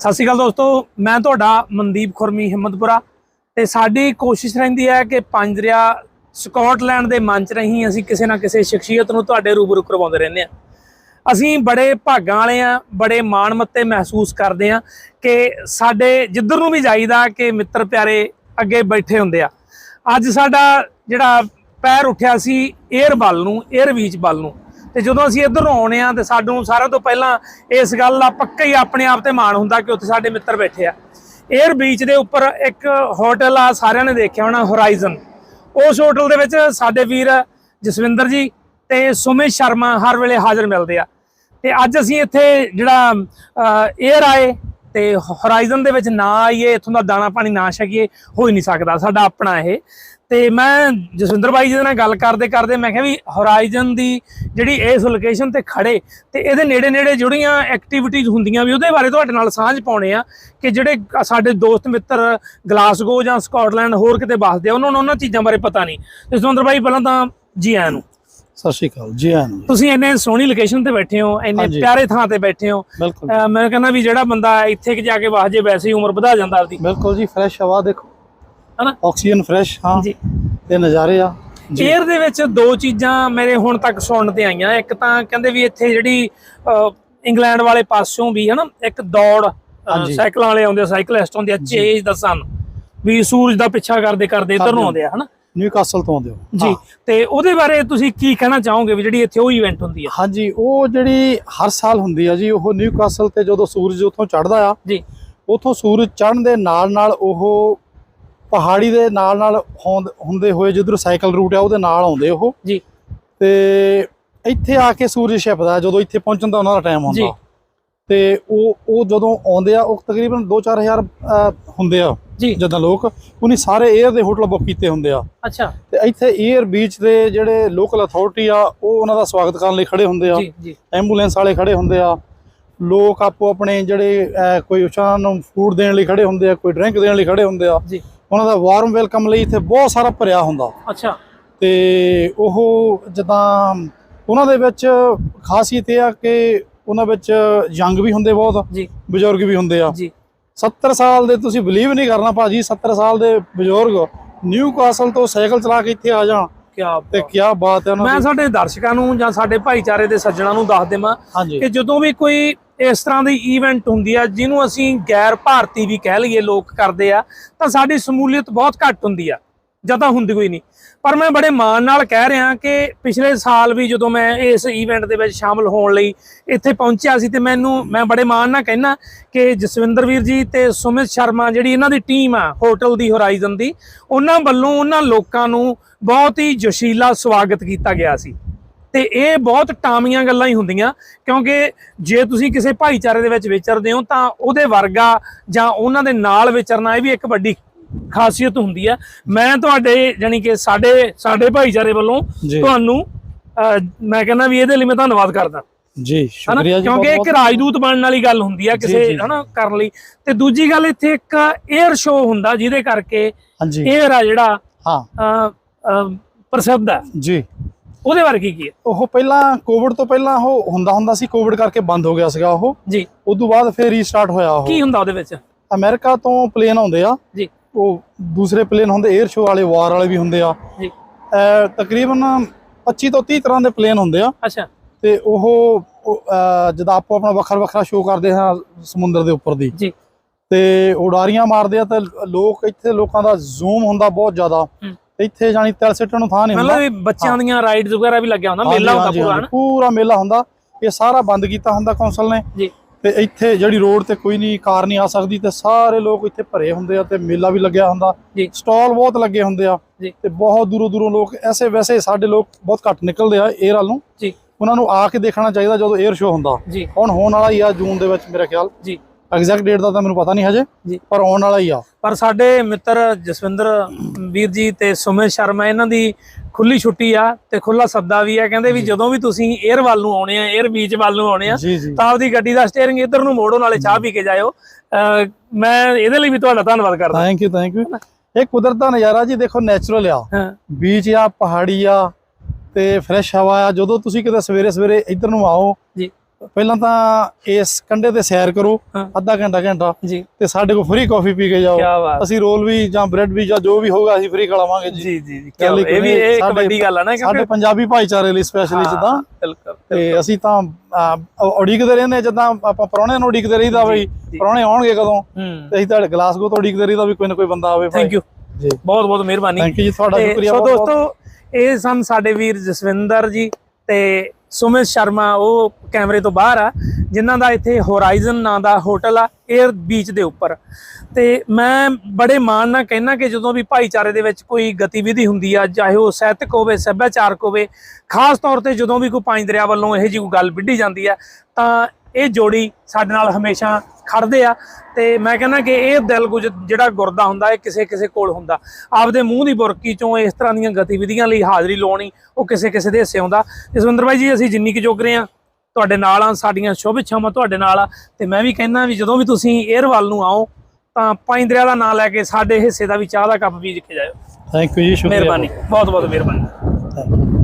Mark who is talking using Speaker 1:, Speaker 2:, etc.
Speaker 1: ਸਤਿ ਸ਼੍ਰੀ ਅਕਾਲ ਦੋਸਤੋ, ਮੈਂ ਤੁਹਾਡਾ ਮਨਦੀਪ ਖੁਰਮੀ ਹਿੰਮਤਪੁਰਾ ਤੇ ਸਾਡੀ ਕੋਸ਼ਿਸ਼ ਰਹਿੰਦੀ ਹੈ ਕਿ ਪੰਜਰਿਆ ਸਕਾਟਲੈਂਡ ਦੇ ਮੰਚ ਰਹੀ ਅਸੀਂ ਕਿਸੇ ਨਾ ਕਿਸੇ ਸ਼ਖਸੀਅਤ ਨੂੰ ਤੁਹਾਡੇ ਰੂਬਰੂ ਕਰਵਾਉਂਦੇ ਰਹਿੰਦੇ ਆ ਅਸੀਂ ਬੜੇ ਭਾਗਾਂ ਵਾਲੇ ਆ ਬੜੇ ਮਾਣ ਮੱਤੇ ਮਹਿਸੂਸ ਕਰਦੇ ਆ ਕਿ ਸਾਡੇ ਜਿੱਧਰ ਨੂੰ ਵੀ ਜਾਈਦਾ ਕਿ ਮਿੱਤਰ ਪਿਆਰੇ ਅੱਗੇ ਬੈਠੇ ਹੁੰਦੇ ਆ। ਅੱਜ ਸਾਡਾ ਜਿਹੜਾ ਪੈਰ ਉੱਠਿਆ ਸੀ 에ਅਰ ਵੱਲ ਨੂੰ 에ਅਰ ਵੀਚ ਵੱਲ ਨੂੰ ਤੇ ਜਦੋਂ ਅਸੀਂ ਇੱਧਰ ਨੂੰ ਆਉਣੇ ਆ ਤੇ ਸਾਨੂੰ ਸਾਰਿਆਂ ਤੋਂ ਪਹਿਲਾਂ ਇਸ ਗੱਲ ਦਾ ਪੱਕਾ ਹੀ ਆਪਣੇ ਆਪ ਤੇ ਮਾਣ ਹੁੰਦਾ ਕਿ ਉੱਥੇ ਸਾਡੇ ਮਿੱਤਰ ਬੈਠੇ ਆ। 에ਅਰ ਬੀਚ ਦੇ ਉੱਪਰ ਇੱਕ ਹੋਟਲ ਆ, ਸਾਰਿਆਂ ਨੇ ਦੇਖਿਆ ਹੋਣਾ ਹੋਰਾਈਜ਼ਨ ਉਸ ਹੋਟਲ ਦੇ ਵਿੱਚ ਸਾਡੇ ਵੀਰ ਜਸਵਿੰਦਰ ਜੀ ਤੇ ਸੁਮਿਤ ਸ਼ਰਮਾ ਹਰ ਵੇਲੇ ਹਾਜ਼ਰ ਮਿਲਦੇ ਆ। ਤੇ ਅੱਜ ਅਸੀਂ ਇੱਥੇ ਜਿਹੜਾ 에ਅਰ ਆਏ ਤੇ ਹੋਰਾਈਜ਼ਨ ਦੇ ਵਿੱਚ ਨਾ ਆਈਏ, ਇਥੋਂ ਦਾ ਦਾਣਾ ਪਾਣੀ ਨਾ ਛਕੀਏ, ਹੋ ਹੀ ਨਹੀਂ ਸਕਦਾ, ਸਾਡਾ ਆਪਣਾ ਇਹ। ਤੇ ਮੈਂ ਜਸਵਿੰਦਰ ਬਾਈ ਜੀ ਨਾਲ ਗੱਲ ਕਰਦੇ ਕਰਦੇ ਮੈਂ ਕਿਹਾ ਵੀ ਹੋਰਾਈਜ਼ਨ ਦੀ ਜਿਹੜੀ ਇਸ ਲੋਕੇਸ਼ਨ ਤੇ ਖੜੇ ਤੇ ਇਹਦੇ ਨੇੜੇ ਨੇੜੇ ਜਿਹੜੀਆਂ ਐਕਟੀਵਿਟੀਜ਼ ਹੁੰਦੀਆਂ ਵੀ ਉਹਦੇ ਬਾਰੇ ਤੁਹਾਡੇ ਨਾਲ ਸਾਂਝ ਪਾਉਣੇ ਆ ਕਿ ਜਿਹੜੇ ਸਾਡੇ ਦੋਸਤ ਮਿੱਤਰ ਗਲਾਸਗੋ ਜਾਂ ਸਕਾਟਲੈਂਡ ਹੋਰ ਕਿਤੇ ਵੱਸਦੇ ਆ ਉਹਨਾਂ ਨੂੰ ਉਹਨਾਂ ਚੀਜ਼ਾਂ ਬਾਰੇ ਪਤਾ ਨਹੀਂ। ਜਸਵਿੰਦਰ ਬਾਈ ਪਹਿਲਾਂ ਤਾਂ ਜੀ ਆਇਆਂ ਨੂੰ।
Speaker 2: ਸਤਿ ਸ਼੍ਰੀ ਅਕਾਲ ਜੀ ਆਇਆਂ ਨੂੰ। ਜੀ।
Speaker 1: ਤੁਸੀਂ ਇੰਨੇ ਸੋਹਣੀ ਲੋਕੇਸ਼ਨ ਤੇ ਬੈਠੇ ਹੋ ਇੰਨੇ। ਪਿਆਰੇ ਥਾਂ ਤੇ ਬੈਠੇ ਹੋ। ਮੈਂ ਕਹਿੰਦਾ ਵੀ ਜਿਹੜਾ ਬੰਦਾ ਇੱਥੇ ਕਿ ਜਾ ਕੇ ਵਸ ਜੇ ਵੈਸੇ ਹੀ ਉਮਰ ਵਧਾ ਜਾਂਦਾ ਆਪਦੀ।
Speaker 2: ਬਿਲਕੁਲ ਜੀ ਫਰੈਸ਼ ਹਵਾ ਦੇਖੋ।
Speaker 1: ਹਨਾ?
Speaker 2: ਆਕਸੀਜਨ ਫਰੈਸ਼ ਹਾਂ।
Speaker 1: ਜੀ।
Speaker 2: ਤੇ ਨਜ਼ਾਰੇ ਆ। ਜੀ।
Speaker 1: 에ਅਰ ਦੇ ਵਿੱਚ ਦੋ ਚੀਜ਼ਾਂ ਮੇਰੇ ਹੁਣ ਤੱਕ ਸੁਣਨ ਤੇ ਆਈਆਂ। ਇੱਕ ਤਾਂ ਕਹਿੰਦੇ ਵੀ ਇੱਥੇ ਜਿਹੜੀ ਇੰਗਲੈਂਡ ਵਾਲੇ ਪਾਸਿਓਂ ਵੀ ਹਨਾ ਇੱਕ ਦੌੜ। ਸਾਈਕਲਾਂ ਵਾਲੇ ਆਉਂਦੇ ਸਾਈਕਲਿਸਟ ਆਉਂਦੇ ਆ ਚੇਜ ਦਾ ਸਨ ਵੀ ਸੂਰਜ ਦਾ ਪਿੱਛਾ ਕਰਦੇ ਕਰਦੇ ਇੱਧਰ ਨੂੰ ਆਉਂਦੇ ਆ ਹਨਾ?
Speaker 2: ਨਿਊਕਾਸਲ ਤੋਂ ਆਉਂਦੇ ਹੋ
Speaker 1: ਜੀ। ਤੇ ਉਹਦੇ ਬਾਰੇ ਤੁਸੀਂ ਕੀ ਕਹਿਣਾ ਚਾਹੋਗੇ ਵੀ ਜਿਹੜੀ ਇੱਥੇ ਉਹ ਇਵੈਂਟ ਹੁੰਦੀ ਆ?
Speaker 2: ਹਾਂਜੀ ਉਹ ਜਿਹੜੀ ਹਰ ਸਾਲ ਹੁੰਦੀ ਆ ਜੀ ਉਹ ਨਿਊਕਾਸਲ ਤੇ ਜਦੋਂ ਸੂਰਜ ਉੱਥੋਂ ਚੜ੍ਹਦਾ ਆ
Speaker 1: ਜੀ।
Speaker 2: ਉੱਥੋਂ ਸੂਰਜ ਚੜ੍ਹਨ ਦੇ ਨਾਲ ਨਾਲ ਉਹ ਪਹਾੜੀ ਦੇ ਨਾਲ ਨਾਲ ਹੋਂਦ- ਹੋਏ ਜਿੱਧਰ ਸਾਈਕਲ ਰੂਟ ਆ ਉਹਦੇ ਨਾਲ ਆਉਂਦੇ ਉਹ।
Speaker 1: ਜੀ।
Speaker 2: ਤੇ ਇੱਥੇ ਆ ਕੇ ਸੂਰਜ ਛਿਪਦਾ ਜਦੋਂ ਇੱਥੇ ਪਹੁੰਚਣ ਦਾ ਉਹਨਾਂ ਦਾ ਟਾਈਮ। ਹੁੰਦਾ। ਤੇ ਉਹ ਉਹ ਜਦੋਂ ਆਉਂਦੇ ਆ ਉਹ ਤਕਰੀਬਨ 2-4000 ਹੁੰਦੇ ਆ ਜਦੋਂ ਲੋਕ ਉਹਨੇ ਸਾਰੇ 에ਅਰ ਦੇ ਹੋਟਲ ਬੁੱਕ ਕੀਤੇ ਹੁੰਦੇ ਆ।
Speaker 1: ਅੱਛਾ।
Speaker 2: ਤੇ ਇੱਥੇ 에ਅਰ ਬੀਚ ਦੇ ਜਿਹੜੇ ਲੋਕਲ ਅਥਾਰਟੀ ਆ ਉਹ ਉਹਨਾਂ ਦਾ ਸਵਾਗਤ ਕਰਨ ਲਈ ਖੜੇ ਹੁੰਦੇ ਆ। ਐਂਬੂਲੈਂਸ ਵਾਲੇ ਖੜੇ ਹੁੰਦੇ ਆ। ਲੋਕ ਆਪੋ ਆਪਣੇ ਜਿਹੜੇ ਕੋਈ ਉਹਨਾਂ ਨੂੰ ਫੂਡ ਦੇਣ ਲਈ ਖੜੇ ਹੁੰਦੇ ਆ ਕੋਈ ਡਰਿੰਕ ਦੇਣ ਲਈ ਖੜੇ ਹੁੰਦੇ ਆ।
Speaker 1: ਜੀ।
Speaker 2: ਉਹਨਾਂ ਦਾ ਵਾਰਮ ਵੈਲਕਮ ਲਈ ਇੱਥੇ ਬਹੁਤ ਸਾਰਾ ਭਰਿਆ ਹੁੰਦਾ।
Speaker 1: ਅੱਛਾ।
Speaker 2: ਤੇ ਉਹ ਜਦਾਂ ਉਹਨਾਂ ਦੇ ਵਿੱਚ ਖਾਸੀਅਤ ਇਹ ਆ ਕਿ ਉਹਨਾਂ ਵਿੱਚ ਯੰਗ ਵੀ ਹੁੰਦੇ ਬਹੁਤ
Speaker 1: ਜੀ।
Speaker 2: ਬਜ਼ੁਰਗ ਵੀ ਹੁੰਦੇ ਆ।
Speaker 1: ਜੀ।
Speaker 2: 70 ਸਾਲ ਦੇ ਤੁਸੀਂ ਬਲੀਵ ਨਹੀਂ ਕਰਨਾ ਭਾਜੀ 70 ਸਾਲ ਦੇ ਬਜ਼ੁਰਗ ਨਿਊ ਕਾਸਲ ਤੋਂ ਸਾਈਕਲ ਚਲਾ ਕੇ ਇੱਥੇ ਆ ਜਾਣ। ਤੇ ਕੀ ਬਾਤ ਹੈ ਉਹਨਾਂ
Speaker 1: ਮੈਂ ਸਾਡੇ ਦਰਸ਼ਕਾਂ ਨੂੰ ਜਾਂ ਸਾਡੇ ਭਾਈਚਾਰੇ ਦੇ ਸੱਜਣਾਂ ਨੂੰ ਦੱਸ ਦੇਵਾਂ ਕਿ ਜਦੋਂ ਵੀ ਕੋਈ ਇਸ ਤਰ੍ਹਾਂ ਦੀ ਇਵੈਂਟ ਹੁੰਦੀ ਆ, ਜਿਹਨੂੰ ਅਸੀਂ ਗੈਰ ਭਾਰਤੀ ਵੀ ਕਹਿ ਲਈਏ, ਲੋਕ ਕਰਦੇ ਆ, ਤਾਂ ਸਾਡੀ ਸਮੂਲੀਅਤ ਬਹੁਤ ਘੱਟ ਹੁੰਦੀ ਆ ਜਾਂ ਹੁੰਦੀ ਕੋਈ ਨਹੀਂ। ਪਰ ਮੈਂ ਬੜੇ ਮਾਣ ਨਾਲ ਕਹਿ ਰਿਹਾ ਕਿ ਪਿਛਲੇ ਸਾਲ ਵੀ ਜਦੋਂ ਮੈਂ ਇਸ ਇਵੈਂਟ ਦੇ ਵਿੱਚ ਸ਼ਾਮਲ ਹੋਣ ਲਈ ਇੱਥੇ ਪਹੁੰਚਿਆ ਸੀ, ਤੇ ਮੈਨੂੰ, ਮੈਂ ਬੜੇ ਮਾਣ ਨਾਲ ਕਹਿਣਾ ਕਿ ਜਸਵਿੰਦਰ ਵੀਰ ਜੀ ਤੇ ਸੁਮਿਤ ਸ਼ਰਮਾ ਜਿਹੜੀ ਇਹਨਾਂ ਦੀ ਟੀਮ ਆ ਹੋਟਲ ਦੀ ਹੋਰਾਈਜ਼ਨ ਦੀ, ਉਹਨਾਂ ਵੱਲੋਂ ਉਹਨਾਂ ਲੋਕਾਂ ਨੂੰ ਬਹੁਤ ਹੀ ਜੋਸ਼ੀਲਾ ਸਵਾਗਤ ਕੀਤਾ ਗਿਆ ਸੀ। ਤੇ ਇਹ ਬਹੁਤ ਟਾਮੀਆਂ ਗੱਲਾਂ ਹੀ ਹੁੰਦੀਆਂ ਕਿਉਂਕਿ ਜੇ ਤੁਸੀਂ ਕਿਸੇ ਭਾਈਚਾਰੇ ਦੇ ਵਿੱਚ ਵਿਚਰਦੇ ਹੋ ਤਾਂ ਉਹਦੇ ਵਰਗਾ ਜਾਂ ਉਹਨਾਂ ਦੇ ਨਾਲ ਵਿਚਰਨਾ ਇਹ ਵੀ ਇੱਕ ਵੱਡੀ ਖਾਸੀਅਤ ਹੁੰਦੀ ਹੈ। ਮੈਂ ਤੁਹਾਡੇ ਜਾਨੀ ਕਿ ਸਾਡੇ ਸਾਡੇ ਭਾਈਚਾਰੇ ਵੱਲੋਂ ਤੁਹਾਨੂੰ ਮੈਂ ਕਹਿੰਦਾ ਵੀ ਇਹਦੇ ਲਈ ਮੈਂ ਧੰਨਵਾਦ ਕਰਦਾ।
Speaker 2: ਜੀ ਸ਼ੁਕਰੀਆ ਜੀ
Speaker 1: ਕਿਉਂਕਿ ਇੱਕ। ਰਾਜਦੂਤ ਬਣਨ ਵਾਲੀ ਗੱਲ ਹੁੰਦੀ ਆ
Speaker 2: ਜੀ,
Speaker 1: ਕਿਸੇ। ਹਨਾ ਕਰਨ ਲਈ। ਤੇ ਦੂਜੀ ਗੱਲ ਇੱਥੇ ਇੱਕ 에ਅਰ ਸ਼ੋਅ ਹੁੰਦਾ ਜਿਹਦੇ ਕਰਕੇ 에ਅਰ ਆ ਜਿਹੜਾ
Speaker 2: ਹਾਂ।
Speaker 1: ਪ੍ਰਸਿੱਧ ਹੈ।
Speaker 2: ਜੀ।
Speaker 1: ਉਹਦੇ ਬਾਰੇ ਕੀ ਕੀ ਹੈ?
Speaker 2: ਉਹ ਪਹਿਲਾਂ ਕੋਵਿਡ ਤੋਂ ਪਹਿਲਾਂ ਉਹ ਹੁੰਦਾ ਹੁੰਦਾ ਸੀ ਕੋਵਿਡ ਕਰਕੇ ਬੰਦ ਹੋ ਗਿਆ ਸੀਗਾ ਉਹ।
Speaker 1: ਜੀ।
Speaker 2: ਉਸ ਤੋਂ ਬਾਅਦ ਫਿਰ ਰੀਸਟਾਰਟ ਹੋਇਆ ਉਹ।
Speaker 1: ਕੀ ਹੁੰਦਾ ਉਹਦੇ ਵਿੱਚ?
Speaker 2: ਅਮਰੀਕਾ ਤੋਂ ਪਲੇਨ ਆਉਂਦੇ ਆ।
Speaker 1: ਜੀ।
Speaker 2: ਉਹ ਦੂਸਰੇ ਪਲੇਨ ਹੁੰਦੇ 에ਅਰ ਸ਼ੋ ਵਾਲੇ ਵਾਰ ਵਾਲੇ ਵੀ ਹੁੰਦੇ ਆ।
Speaker 1: ਜੀ।
Speaker 2: ਤਕਰੀਬਨ 25 ਤੋਂ 30 ਤਰ੍ਹਾਂ ਦੇ ਪਲੇਨ ਹੁੰਦੇ ਆ।
Speaker 1: ਅੱਛਾ।
Speaker 2: ਤੇ ਉਹ ਜਦ ਆਪੋ ਆਪਣਾ ਵੱਖਰਾ ਵੱਖਰਾ ਸ਼ੋਅ ਕਰਦੇ ਹਾਂ ਸਮੁੰਦਰ ਦੇ ਉੱਪਰ ਦੀ।
Speaker 1: ਜੀ।
Speaker 2: ਤੇ ਉਡਾਰੀਆਂ ਮਾਰਦੇ ਆ ਤੇ ਲੋਕ ਇੱਥੇ ਲੋਕਾਂ ਦਾ ਜ਼ੂਮ ਹੁੰਦਾ ਬਹੁਤ ਜ਼ਿਆਦਾ। ਇੱਥੇ ਜਾਨੀ ਤਿਲ ਸਿੱਟਣ ਨੂੰ ਥਾਂ ਨਹੀਂ ਹੁੰਦਾ।
Speaker 1: ਮਤਲਬ ਵੀ ਬੱਚਿਆਂ ਦੀਆਂ ਰਾਈਡਸ ਵਗੈਰਾ ਵੀ ਲੱਗਿਆ ਹੁੰਦਾ ਮੇਲਾ ਹੁੰਦਾ ਪੂਰਾ ਹਨਾ?
Speaker 2: ਪੂਰਾ ਮੇਲਾ ਹੁੰਦਾ। ਇਹ ਸਾਰਾ ਬੰਦ ਕੀਤਾ ਹੁੰਦਾ ਕੌਂਸਲ ਨੇ।
Speaker 1: ਜੀ।
Speaker 2: ਤੇ ਇੱਥੇ ਜਿਹੜੀ ਰੋਡ ਤੇ ਕੋਈ ਨਹੀਂ ਕਾਰ ਨਹੀਂ ਆ ਸਕਦੀ ਤੇ ਸਾਰੇ ਲੋਕ ਇੱਥੇ ਭਰੇ ਹੁੰਦੇ ਆ ਤੇ ਮੇਲਾ ਵੀ ਲੱਗਿਆ ਹੁੰਦਾ। ਸਟਾਲ ਬਹੁਤ ਲੱਗੇ ਹੁੰਦੇ ਆ ਤੇ ਬਹੁਤ ਦੂਰੋਂ ਦੂਰੋਂ ਲੋਕ ਐਸੇ ਵੈਸੇ ਸਾਡੇ ਲੋਕ ਬਹੁਤ ਘੱਟ ਨਿਕਲਦੇ ਆ 에ਅਰ ਵੱਲ ਨੂੰ।
Speaker 1: ਜੀ।
Speaker 2: ਉਹਨਾਂ ਨੂੰ ਆ ਕੇ ਦੇਖਣਾ ਚਾਹੀਦਾ ਜਦੋਂ 에ਅਰ ਸ਼ੋ ਹੁੰਦਾ।
Speaker 1: ਜੀ।
Speaker 2: ਹੁਣ ਹੋਣ ਵਾਲਾ ਹੀ ਆ ਜੂਨ ਦੇ ਵਿੱਚ ਮੇਰੇ ਖਿਆਲ।
Speaker 1: ਜੀ।
Speaker 2: ਐਗਜ਼ੈਕਟ ਡੇਟ ਦਾ ਤਾਂ ਮੈਨੂੰ ਪਤਾ ਨਹੀਂ ਹਜੇ ਪਰ ਆਉਣ ਵਾਲਾ ਹੀ ਆ।
Speaker 1: ਪਰ ਸਾਡੇ ਮਿੱਤਰ ਜਸਵਿੰਦਰ ਵੀਰ ਜੀ ਤੇ ਸੁਮਿਤ ਸ਼ਰਮਾ ਇਹਨਾਂ ਦੀ ਖੁੱਲੀ ਛੁੱਟੀ ਆ ਤੇ ਖੁੱਲਾ ਸੱਦਾ ਵੀ ਆ। ਕਹਿੰਦੇ ਵੀ ਜਦੋਂ ਵੀ ਤੁਸੀਂ 에ਅਰ ਵੱਲ ਨੂੰ ਆਉਣੇ ਆ 에ਅਰ ਬੀਚ ਵੱਲ ਨੂੰ ਆਉਣੇ ਆ ਤਾਂ ਆਪਦੀ ਗੱਡੀ ਦਾ ਸਟੀਅਰਿੰਗ ਇੱਧਰ ਨੂੰ ਮੋੜੋ ਨਾਲੇ ਚਾਹ ਪੀ ਕੇ ਜਾਇਓ। ਮੈਂ ਇਹਦੇ ਲਈ ਵੀ ਤੁਹਾਡਾ ਧੰਨਵਾਦ ਕਰਦਾ।
Speaker 2: ਥੈਂਕ ਯੂ ਥੈਂਕ ਯੂ ਇਹ ਕੁਦਰਤ ਦਾ ਨਜ਼ਾਰਾ ਜੀ ਦੇਖੋ ਨੈਚੁਰਲ ਆ। ਬੀਚ ਆ ਪਹਾੜੀ ਆ ਤੇ ਫਰੈਸ਼ ਹਵਾ ਆ। ਜਦੋਂ ਤੁਸੀਂ ਕਿਤੇ ਸਵੇਰੇ ਸਵੇਰੇ ਇੱਧਰ ਨੂੰ ਆਓ
Speaker 1: ਜੀ।
Speaker 2: ਪਹਿਲਾਂ ਤਾਂ ਇਸ ਕੰਡੇ ਤੇ ਸੈਰ ਕਰੋ। ਅੱਧਾ ਘੰਟਾ ਘੰਟਾ।
Speaker 1: ਜੀ।
Speaker 2: ਤੇ ਸਾਡੇ ਕੋਲ ਫ੍ਰੀ ਕਾਫੀ ਪੀ ਕੇ ਜਾਓ। ਅਸੀਂ ਰੋਲ ਵੀ ਜਾਂ ਬ੍ਰੈਡ ਵੀ ਜਾਂ ਜੋ ਵੀ ਹੋਊਗਾ ਅਸੀਂ ਫ੍ਰੀ ਖਿਲਾਵਾਂਗੇ ਜੀ।
Speaker 1: ਜੀ ਜੀ ਇਹ ਵੀ ਇਹ ਇੱਕ ਵੱਡੀ ਗੱਲ ਆ ਨਾ
Speaker 2: ਸਾਡੇ ਪੰਜਾਬੀ ਭਾਈਚਾਰੇ ਲਈ ਸਪੈਸ਼ਲੀ ਜਿੱਦਾਂ।
Speaker 1: ਬਿਲਕੁਲ
Speaker 2: ਤੇ ਅਸੀਂ ਤਾਂ ਉਡੀਕਦੇ ਰਹਿੰਦੇ ਜਿੱਦਾਂ ਆਪਾਂ ਪ੍ਰਾਹੁਣਿਆਂ ਨੂੰ ਉਡੀਕਦੇ ਰਹੀਦਾ ਬਈ
Speaker 1: ਜੀ।
Speaker 2: ਪ੍ਰਾਹੁਣੇ ਆਉਣਗੇ ਕਦੋਂ? ਤੇ ਅਸੀਂ ਤਾਂ ਗਲਾਸਗੋ ਤੋਂ ਉਡੀਕਦੇ ਰਹੀਦਾ ਵੀ ਕੋਈ ਨਾ ਕੋਈ ਬੰਦਾ ਆਵੇ
Speaker 1: ਥੈਂਕ ਯੂ
Speaker 2: ਜੀ।
Speaker 1: ਬਹੁਤ ਬਹੁਤ ਮਿਹਰਬਾਨੀ।
Speaker 2: ਥੈਂਕ ਯੂ ਜੀ ਤੁਹਾਡਾ ਸ਼ੁਕਰੀਆ
Speaker 1: ਸੋ ਦੋਸਤੋ ਇਹ ਸਨ ਸਾਡੇ ਵੀਰ ਜਸਵਿੰਦਰ ਜੀ ਤੇ ਸੁਮਿਤ ਸ਼ਰਮਾ, ਉਹ ਕੈਮਰੇ ਤੋਂ ਬਾਹਰ ਆ, ਜਿਨ੍ਹਾਂ ਦਾ ਇੱਥੇ ਹੋਰਾਈਜ਼ਨ ਨਾਂ ਦਾ ਹੋਟਲ ਆ 에ਅਰ ਬੀਚ ਦੇ ਉੱਪਰ। ਤੇ ਮੈਂ ਬੜੇ ਮਾਣ ਨਾਲ ਕਹਿਣਾ ਕਿ ਜਦੋਂ ਵੀ ਭਾਈਚਾਰੇ ਦੇ ਵਿੱਚ ਕੋਈ ਗਤੀਵਿਧੀ ਹੁੰਦੀ ਆ, ਚਾਹੇ ਉਹ ਸਾਹਿਤਕ ਹੋਵੇ, ਸੱਭਿਆਚਾਰਕ ਹੋਵੇ, ਖਾਸ ਤੌਰ ਤੇ ਜਦੋਂ ਵੀ ਕੋਈ ਪੰਜ ਦਰਿਆ ਵੱਲੋਂ ਇਹੋ ਜਿਹੀ ਕੋਈ ਗੱਲ ਵਿੱਢੀ ਜਾਂਦੀ ਆ, ਤਾਂ ਇਹ ਜੋੜੀ ਸਾਡੇ ਨਾਲ ਹਮੇਸ਼ਾ ਖੜਦੇ ਆ ਤੇ ਮੈਂ ਕਹਿੰਦਾ ਕਿ ਇਹ ਦਿਲ ਜਿਹੜਾ ਗੁਰਦਾ ਹੁੰਦਾ ਇਹ ਕਿਸੇ ਕਿਸੇ ਕੋਲ ਹੁੰਦਾ। ਆਪਦੇ ਮੂੰਹ ਦੀ ਬੁਰਕੀ ਚੋਂ ਇਸ ਤਰ੍ਹਾਂ ਦੀਆਂ ਗਤੀਵਿਧੀਆਂ ਲਈ ਹਾਜ਼ਰੀ ਲਾਉਣੀ ਉਹ ਕਿਸੇ ਕਿਸੇ ਦੇ ਹਿੱਸੇ ਹੁੰਦਾ। ਜਸਵਿੰਦਰ ਬਾਈ ਜੀ ਅਸੀਂ ਜਿੰਨੀ ਕੁ ਜੋਗ ਰਹੇ ਆ ਤੁਹਾਡੇ ਨਾਲ ਆ ਸਾਡੀਆਂ ਸ਼ੁਭ ਇੱਛਾਵਾਂ ਤੁਹਾਡੇ ਨਾਲ ਆ। ਤੇ ਮੈਂ ਵੀ ਕਹਿੰਦਾ ਵੀ ਜਦੋਂ ਵੀ ਤੁਸੀਂ 에ਅਰ ਵੱਲ ਨੂੰ ਆਓ ਤਾਂ ਪੰਜ ਦਰਿਆ ਦਾ ਨਾਂ ਲੈ ਕੇ ਸਾਡੇ ਹਿੱਸੇ ਦਾ ਵੀ ਚਾਹ ਦਾ ਕੱਪ ਪੀ ਕੇ ਜਾਇਓ।
Speaker 2: ਥੈਂਕ ਯੂ ਜੀ ਸ਼ੁਕਰੀਆ।
Speaker 1: ਮਿਹਰਬਾਨੀ ਬਹੁਤ ਬਹੁਤ ਮਿਹਰਬਾਨੀ.